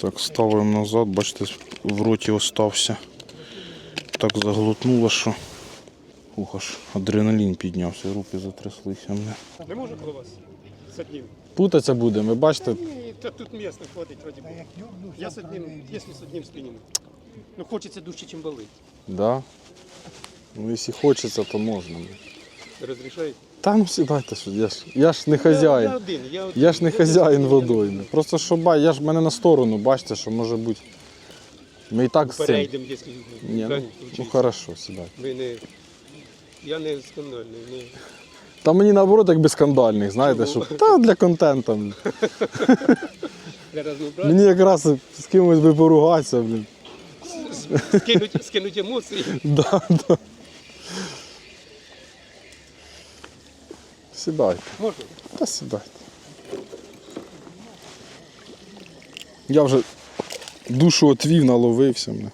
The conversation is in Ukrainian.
Так, ставимо назад, бачите, в роті остався. Так заглотнуло, що. Ух, аж адреналін піднявся, руки затряслися. мене. Не може коло вас одним? Путаться будемо, бачите, Ні, та тут місця хватить вроді. би. Я з одним, якщо з одним спинім. Ну хочеться дужче, чим болить. да? Ну, якщо хочеться, то можна. Розрішаєте? Та ну сідайте сюди, я ж, я ж не хазяїн. я один, я один. Я ж не хазяїн ну. Просто що ба, я ж мене на сторону, бачите, що може бути. Ми і так з цим. Перейдемо, якщо Ні, ну, ну хорошо, сідайте. Ми не... Я не скандальний. Не... Та мені наоборот як без скандальних, знаєте, Чому? щоб та для контенту. блін. Мені якраз з кимось би поругатися, блін. Скинуть, скинуть емоції. Да, да. Сідайте. Можна? Та сідайте. Я вже душу отвів, наловився. Мене.